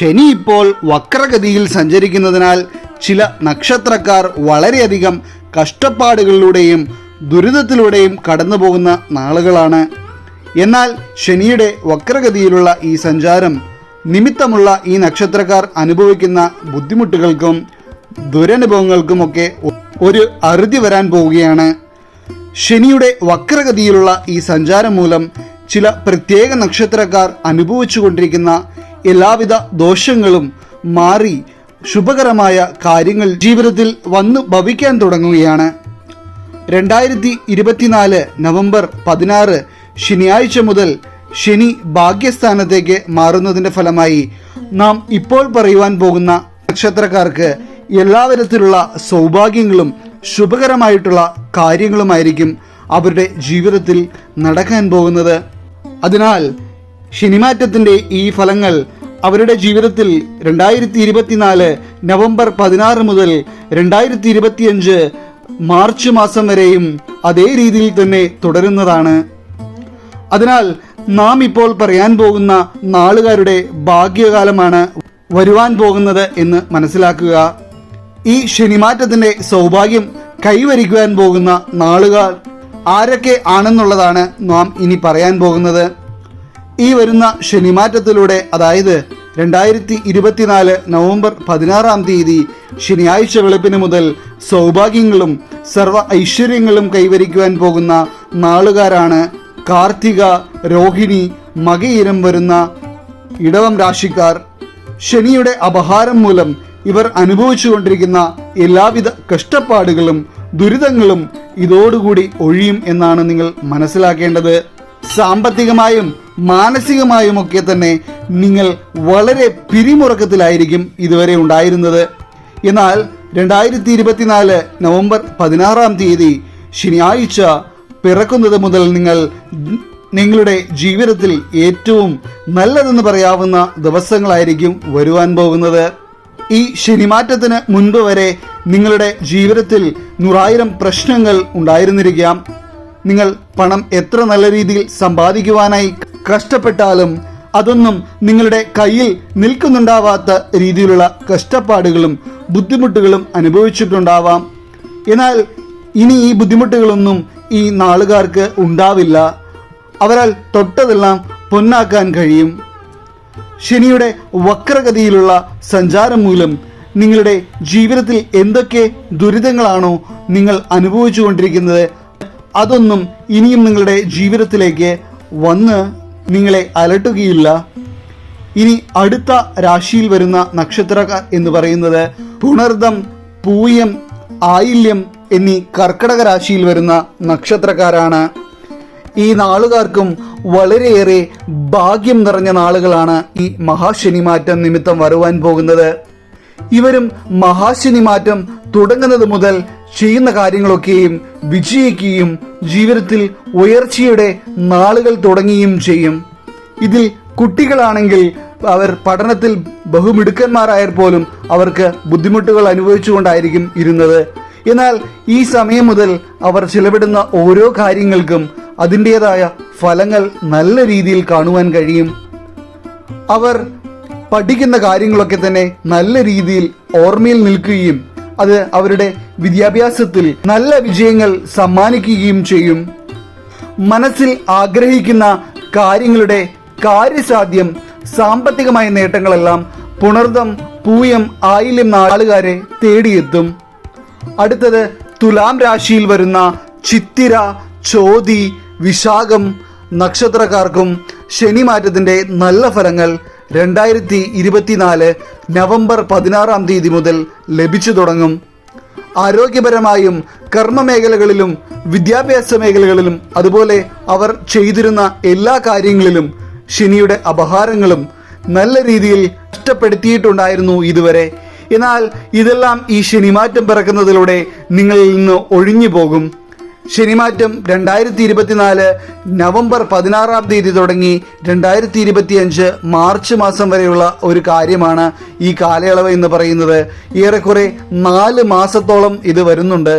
ശനി ഇപ്പോൾ വക്രഗതിയിൽ സഞ്ചരിക്കുന്നതിനാൽ ചില നക്ഷത്രക്കാർ വളരെയധികം കഷ്ടപ്പാടുകളിലൂടെയും ദുരിതത്തിലൂടെയും കടന്നു പോകുന്ന നാളുകളാണ്. എന്നാൽ ശനിയുടെ വക്രഗതിയിലുള്ള ഈ സഞ്ചാരം നിമിത്തമുള്ള ഈ നക്ഷത്രക്കാർ അനുഭവിക്കുന്ന ബുദ്ധിമുട്ടുകൾക്കും ദുരനുഭവങ്ങൾക്കുമൊക്കെ ഒരു അറുതി വരാൻ പോവുകയാണ്. ശനിയുടെ വക്രഗതിയിലുള്ള ഈ സഞ്ചാരം മൂലം ചില പ്രത്യേക നക്ഷത്രക്കാർ അനുഭവിച്ചുകൊണ്ടിരിക്കുന്ന എല്ലാവിധ ദോഷങ്ങളും മാറി ശുഭകരമായ കാര്യങ്ങൾ ജീവിതത്തിൽ വന്നു ഭവിക്കാൻ തുടങ്ങുകയാണ്. രണ്ടായിരത്തി ഇരുപത്തിനാല് നവംബർ പതിനാറ് ശനിയാഴ്ച മുതൽ ശനി ഭാഗ്യസ്ഥാനത്തേക്ക് മാറുന്നതിന്റെ ഫലമായി നാം ഇപ്പോൾ പറയുവാൻ പോകുന്ന നക്ഷത്രക്കാർക്ക് എല്ലാവിധത്തിലുള്ള സൗഭാഗ്യങ്ങളും ശുഭകരമായിട്ടുള്ള കാര്യങ്ങളുമായിരിക്കും അവരുടെ ജീവിതത്തിൽ നടക്കാൻ പോകുന്നത്. അതിനാൽ ശനിമാറ്റത്തിന്റെ ഈ ഫലങ്ങൾ അവരുടെ ജീവിതത്തിൽ രണ്ടായിരത്തി ഇരുപത്തിനാല് നവംബർ പതിനാറ് മുതൽ രണ്ടായിരത്തി ഇരുപത്തിയഞ്ച് മാർച്ച് മാസം വരെയും അതേ രീതിയിൽ തന്നെ തുടരുന്നതാണ്. അതിനാൽ നാം ഇപ്പോൾ പറയാൻ പോകുന്ന നാളുകാരുടെ ഭാഗ്യകാലമാണ് വരുവാൻ പോകുന്നത് എന്ന് മനസ്സിലാക്കുക. ഈ ശനിമാറ്റത്തിന്റെ സൗഭാഗ്യം കൈവരിക്കുവാൻ പോകുന്ന നാളുകാർ ആരൊക്കെ ആണെന്നുള്ളതാണ് നാം ഇനി പറയാൻ പോകുന്നത്. ഈ വരുന്ന ശനിമാറ്റത്തിലൂടെ അതായത് രണ്ടായിരത്തി ഇരുപത്തിനാല് നവംബർ പതിനാറാം തീയതി ശനിയാഴ്ച വെളുപ്പിന് മുതൽ സൗഭാഗ്യങ്ങളും സർവ ഐശ്വര്യങ്ങളും കൈവരിക്കുവാൻ പോകുന്ന നാളുകാരാണ് കാർത്തിക രോഹിണി മകയിരം വരുന്ന ഇടവം രാശിക്കാർ. ശനിയുടെ അപഹാരം മൂലം ഇവർ അനുഭവിച്ചുകൊണ്ടിരിക്കുന്ന എല്ലാവിധ കഷ്ടപ്പാടുകളും ദുരിതങ്ങളും ഇതോടുകൂടി ഒഴിയും എന്നാണ് നിങ്ങൾ മനസ്സിലാക്കേണ്ടത്. സാമ്പത്തികമായും മാനസികമായും ഒക്കെ തന്നെ നിങ്ങൾ വളരെ പിരിമുറക്കത്തിലായിരിക്കും ഇതുവരെ ഉണ്ടായിരുന്നത്. എന്നാൽ രണ്ടായിരത്തി ഇരുപത്തിനാല് നവംബർ പതിനാറാം തീയതി ശനിയാഴ്ച പിറക്കുന്നത് മുതൽ നിങ്ങൾ നിങ്ങളുടെ ജീവിതത്തിൽ ഏറ്റവും നല്ലതെന്ന് പറയാവുന്ന ദിവസങ്ങളായിരിക്കും വരുവാൻ പോകുന്നത്. ഈ ശനിമാറ്റത്തിന് മുൻപ് വരെ നിങ്ങളുടെ ജീവിതത്തിൽ നൂറായിരം പ്രശ്നങ്ങൾ ഉണ്ടായിരുന്നിരിക്കാം. നിങ്ങൾ പണം എത്ര നല്ല രീതിയിൽ സമ്പാദിക്കുവാനായി കഷ്ടപ്പെട്ടാലും അതൊന്നും നിങ്ങളുടെ കയ്യിൽ നിൽക്കുന്നുണ്ടാവാത്ത രീതിയിലുള്ള കഷ്ടപ്പാടുകളും ബുദ്ധിമുട്ടുകളും അനുഭവിച്ചിട്ടുണ്ടാവാം. എന്നാൽ ഇനി ഈ ബുദ്ധിമുട്ടുകളൊന്നും ഈ നാളുകാർക്ക് ഉണ്ടാവില്ല. അവരാൽ തൊട്ടതെല്ലാം പൊന്നാക്കാൻ കഴിയും. ശനിയുടെ വക്രഗതിയിലുള്ള സഞ്ചാരം മൂലം നിങ്ങളുടെ ജീവിതത്തിൽ എന്തൊക്കെ ദുരിതങ്ങളാണോ നിങ്ങൾ അനുഭവിച്ചുകൊണ്ടിരിക്കുന്നത് അതൊന്നും ഇനിയും നിങ്ങളുടെ ജീവിതത്തിലേക്ക് വന്ന് നിങ്ങളെ അലട്ടുകയില്ല. ഇനി അടുത്ത രാശിയിൽ വരുന്ന നക്ഷത്രക്കാർ എന്ന് പറയുന്നത് പുണർദം പൂയം ആയില്യം എന്നീ കർക്കടക രാശിയിൽ വരുന്ന നക്ഷത്രക്കാരാണ്. ഈ നാളുകാർക്കും വളരെയേറെ ഭാഗ്യം നിറഞ്ഞ നാളുകളാണ് ഈ മഹാശനിമാറ്റം നിമിത്തം വരുവാൻ പോകുന്നത്. ഇവരും മഹാശനി മാറ്റം തുടങ്ങുന്നത് മുതൽ ചെയ്യുന്ന കാര്യങ്ങളൊക്കെയും വിജയിക്കുകയും ജീവിതത്തിൽ ഉയർച്ചയുടെ നാളുകൾ തുടങ്ങുകയും ചെയ്യും. ഇതിൽ കുട്ടികളാണെങ്കിൽ അവർ പഠനത്തിൽ ബഹുമിടുക്കന്മാരായാൽ പോലും അവർക്ക് ബുദ്ധിമുട്ടുകൾ അനുഭവിച്ചുകൊണ്ടായിരിക്കും ഇരുന്നത്. എന്നാൽ ഈ സമയം മുതൽ അവർ ചിലവിടുന്ന ഓരോ കാര്യങ്ങൾക്കും അതിന്റെതായ ഫലങ്ങൾ നല്ല രീതിയിൽ കാണുവാൻ കഴിയും. അവർ പഠിക്കുന്ന കാര്യങ്ങളൊക്കെ തന്നെ നല്ല രീതിയിൽ ഓർമ്മയിൽ നിൽക്കുകയും അത് അവരുടെ വിദ്യാഭ്യാസത്തിൽ നല്ല വിജയങ്ങൾ സമ്മാനിക്കുകയും ചെയ്യും. മനസ്സിൽ ആഗ്രഹിക്കുന്ന കാര്യങ്ങളുടെ കാര്യസാധ്യം സാമ്പത്തികമായ നേട്ടങ്ങളെല്ലാം പുണർദം പൂയം ആയില്യം നാളുകാരെ തേടിയെത്തും. അടുത്തത് തുലാം രാശിയിൽ വരുന്ന ചിത്തിര ചോതി വിശാഖം നക്ഷത്രക്കാർക്കും ശനിമാറ്റത്തിന്റെ നല്ല ഫലങ്ങൾ രണ്ടായിരത്തി ഇരുപത്തിനാല് നവംബർ പതിനാറാം തീയതി മുതൽ ലഭിച്ചു തുടങ്ങും. ആരോഗ്യപരമായും കർമ്മ മേഖലകളിലും വിദ്യാഭ്യാസ മേഖലകളിലും അതുപോലെ അവർ ചെയ്തിരുന്ന എല്ലാ കാര്യങ്ങളിലും ശനിയുടെ അപഹാരങ്ങളും നല്ല രീതിയിൽ നഷ്ടപ്പെടുത്തിയിട്ടുണ്ടായിരുന്നു ഇതുവരെ. എന്നാൽ ഇതെല്ലാം ഈ ശനിമാറ്റം പിറക്കുന്നതിലൂടെ നിങ്ങളിൽ നിന്ന് ഒഴിഞ്ഞു പോകും. ശനിമാറ്റം രണ്ടായിരത്തി ഇരുപത്തിനാല് നവംബർ പതിനാറാം തീയതി തുടങ്ങി രണ്ടായിരത്തി ഇരുപത്തിയഞ്ച് മാർച്ച് മാസം വരെയുള്ള ഒരു കാര്യമാണ് ഈ കാലയളവ് എന്ന് പറയുന്നത്. ഏറെക്കുറെ നാല് മാസത്തോളം ഇത് വരുന്നുണ്ട്.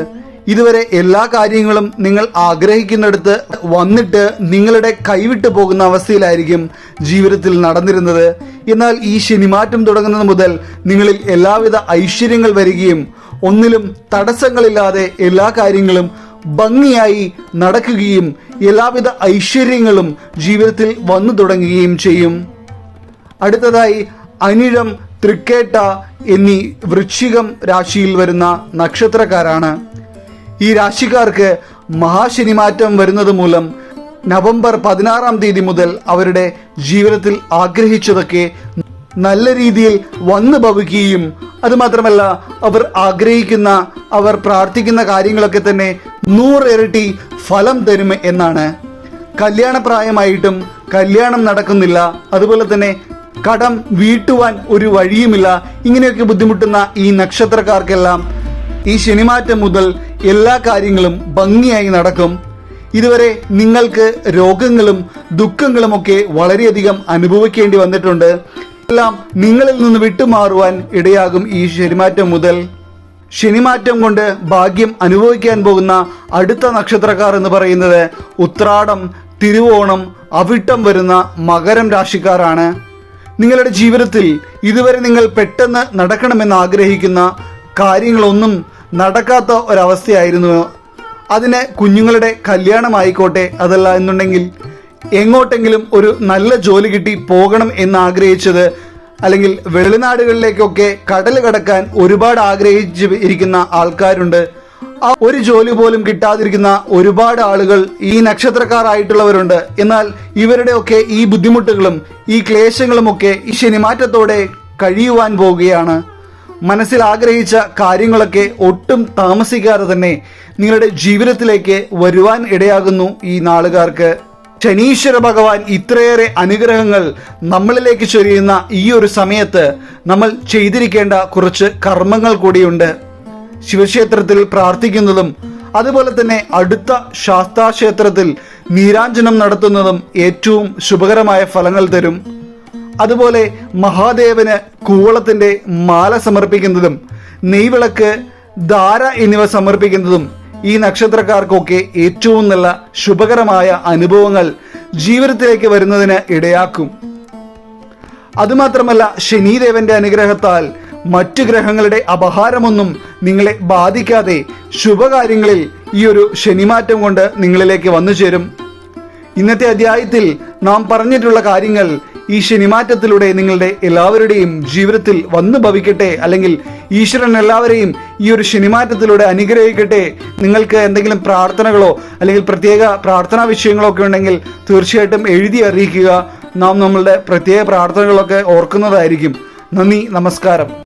ഇതുവരെ എല്ലാ കാര്യങ്ങളും നിങ്ങൾ ആഗ്രഹിക്കുന്നിടത്ത് വന്നിട്ട് നിങ്ങളുടെ കൈവിട്ടു പോകുന്ന അവസ്ഥയിലായിരിക്കും ജീവിതത്തിൽ നടന്നിരുന്നത്. എന്നാൽ ഈ ശനിമാറ്റം തുടങ്ങുന്നത് മുതൽ നിങ്ങളിൽ എല്ലാവിധ ഐശ്വര്യങ്ങൾ വരികയും ഒന്നിലും തടസ്സങ്ങളില്ലാതെ എല്ലാ കാര്യങ്ങളും ഭംഗിയായി നടക്കുകയും എല്ലാവിധ ഐശ്വര്യങ്ങളും ജീവിതത്തിൽ വന്നു തുടങ്ങുകയും ചെയ്യും. അടുത്തതായി അനിഴം തൃക്കേട്ട എന്നീ വൃശ്ചികം രാശിയിൽ വരുന്ന നക്ഷത്രക്കാരാണ്. ഈ രാശിക്കാർക്ക് മഹാശനിമാറ്റം വരുന്നത് മൂലം നവംബർ പതിനാറാം തീയതി മുതൽ അവരുടെ ജീവിതത്തിൽ ആഗ്രഹിച്ചതൊക്കെ നല്ല രീതിയിൽ വന്നു ഭവിക്കുകയും അതുമാത്രമല്ല അവർ ആഗ്രഹിക്കുന്ന അവർ പ്രാർത്ഥിക്കുന്ന കാര്യങ്ങളൊക്കെ തന്നെ നൂറിരട്ടി ഫലം തരും എന്നാണ്. കല്യാണപ്രായമായിട്ടും കല്യാണം നടക്കുന്നില്ല. അതുപോലെ തന്നെ കടം വീട്ടുവാൻ ഒരു വഴിയുമില്ല. ഇങ്ങനെയൊക്കെ ബുദ്ധിമുട്ടുന്ന ഈ നക്ഷത്രക്കാർക്കെല്ലാം ഈ ശനിമാറ്റം മുതൽ എല്ലാ കാര്യങ്ങളും ഭംഗിയായി നടക്കും. ഇതുവരെ നിങ്ങൾക്ക് രോഗങ്ങളും ദുഃഖങ്ങളുമൊക്കെ വളരെയധികം അനുഭവിക്കേണ്ടി വന്നിട്ടുണ്ട്. എല്ലാം നിങ്ങളിൽ നിന്ന് വിട്ടുമാറുവാൻ ഇടയാകും ഈ ശനിമാറ്റം മുതൽ. ശനിമാറ്റം കൊണ്ട് ഭാഗ്യം അനുഭവിക്കാൻ പോകുന്ന അടുത്ത നക്ഷത്രക്കാർ എന്ന് പറയുന്നത് ഉത്രാടം തിരുവോണം അവിട്ടം വരുന്ന മകരം രാശിക്കാരാണ്. നിങ്ങളുടെ ജീവിതത്തിൽ ഇതുവരെ നിങ്ങൾ പെട്ടെന്ന് നടക്കണമെന്ന് ആഗ്രഹിക്കുന്ന കാര്യങ്ങളൊന്നും നടക്കാത്ത ഒരവസ്ഥയായിരുന്നു. അതിന് കുഞ്ഞുങ്ങളുടെ കല്യാണമായിക്കോട്ടെ അതല്ല എന്നുണ്ടെങ്കിൽ എങ്ങോട്ടെങ്കിലും ഒരു നല്ല ജോലി കിട്ടി പോകണം എന്ന് ആഗ്രഹിച്ചത് അല്ലെങ്കിൽ വെളിനാടുകളിലേക്കൊക്കെ കടൽ കടക്കാൻ ഒരുപാട് ആഗ്രഹിച്ച് ഇരിക്കുന്ന ആൾക്കാരുണ്ട്. ഒരു ജോലി പോലും കിട്ടാതിരിക്കുന്ന ഒരുപാട് ആളുകൾ ഈ നക്ഷത്രക്കാരായിട്ടുള്ളവരുണ്ട്. എന്നാൽ ഇവരുടെയൊക്കെ ഈ ബുദ്ധിമുട്ടുകളും ഈ ക്ലേശങ്ങളും ഒക്കെ ഈ ശനിമാറ്റത്തോടെ കഴിയുവാൻ പോവുകയാണ്. മനസ്സിൽ ആഗ്രഹിച്ച കാര്യങ്ങളൊക്കെ ഒട്ടും താമസിക്കാതെ തന്നെ നിങ്ങളുടെ ജീവിതത്തിലേക്ക് വരുവാൻ ഇടയാകുന്നു ഈ നാളുകാർക്ക്. ശനീശ്വര ഭഗവാൻ ഇത്രയേറെ അനുഗ്രഹങ്ങൾ നമ്മളിലേക്ക് ചൊരിയുന്ന ഈ ഒരു സമയത്ത് നമ്മൾ ചെയ്തിരിക്കേണ്ട കുറച്ച് കർമ്മങ്ങൾ കൂടിയുണ്ട്. ശിവക്ഷേത്രത്തിൽ പ്രാർത്ഥിക്കുന്നതും അതുപോലെ തന്നെ അടുത്ത ശാസ്താക്ഷേത്രത്തിൽ നീരാഞ്ജനം നടത്തുന്നതും ഏറ്റവും ശുഭകരമായ ഫലങ്ങൾ തരും. അതുപോലെ മഹാദേവന് കൂവളത്തിന്റെ മാല സമർപ്പിക്കുന്നതും നെയ്വിളക്ക് ധാര എന്നിവ സമർപ്പിക്കുന്നതും ഈ നക്ഷത്രക്കാർക്കൊക്കെ ഏറ്റവും നല്ല ശുഭകരമായ അനുഭവങ്ങൾ ജീവിതത്തിലേക്ക് വരുന്നതിന് ഇടയാക്കും. അതുമാത്രമല്ല ശനിദേവന്റെ അനുഗ്രഹത്താൽ മറ്റു ഗ്രഹങ്ങളുടെ അപഹാരമൊന്നും നിങ്ങളെ ബാധിക്കാതെ ശുഭകാര്യങ്ങളിൽ ഈ ഒരു ശനിമാറ്റം കൊണ്ട് നിങ്ങളിലേക്ക് വന്നു ചേരും ഇന്നത്തെ അധ്യായത്തിൽ നാം പറഞ്ഞിട്ടുള്ള കാര്യങ്ങൾ ഈ ശനിമാറ്റത്തിലൂടെ നിങ്ങളുടെ എല്ലാവരുടെയും ജീവിതത്തിൽ വന്നു ഭവിക്കട്ടെ അല്ലെങ്കിൽ ഈശ്വരൻ എല്ലാവരെയും ഈ ഒരു ശനിമാറ്റത്തിലൂടെ അനുഗ്രഹിക്കട്ടെ. നിങ്ങൾക്ക് എന്തെങ്കിലും പ്രാർത്ഥനകളോ അല്ലെങ്കിൽ പ്രത്യേക പ്രാർത്ഥനാ വിഷയങ്ങളോ ഒക്കെ ഉണ്ടെങ്കിൽ തീർച്ചയായിട്ടും എഴുതി അറിയിക്കുക. നാം നമ്മളുടെ പ്രത്യേക പ്രാർത്ഥനകളൊക്കെ ഓർക്കുന്നതായിരിക്കും. നന്ദി നമസ്കാരം.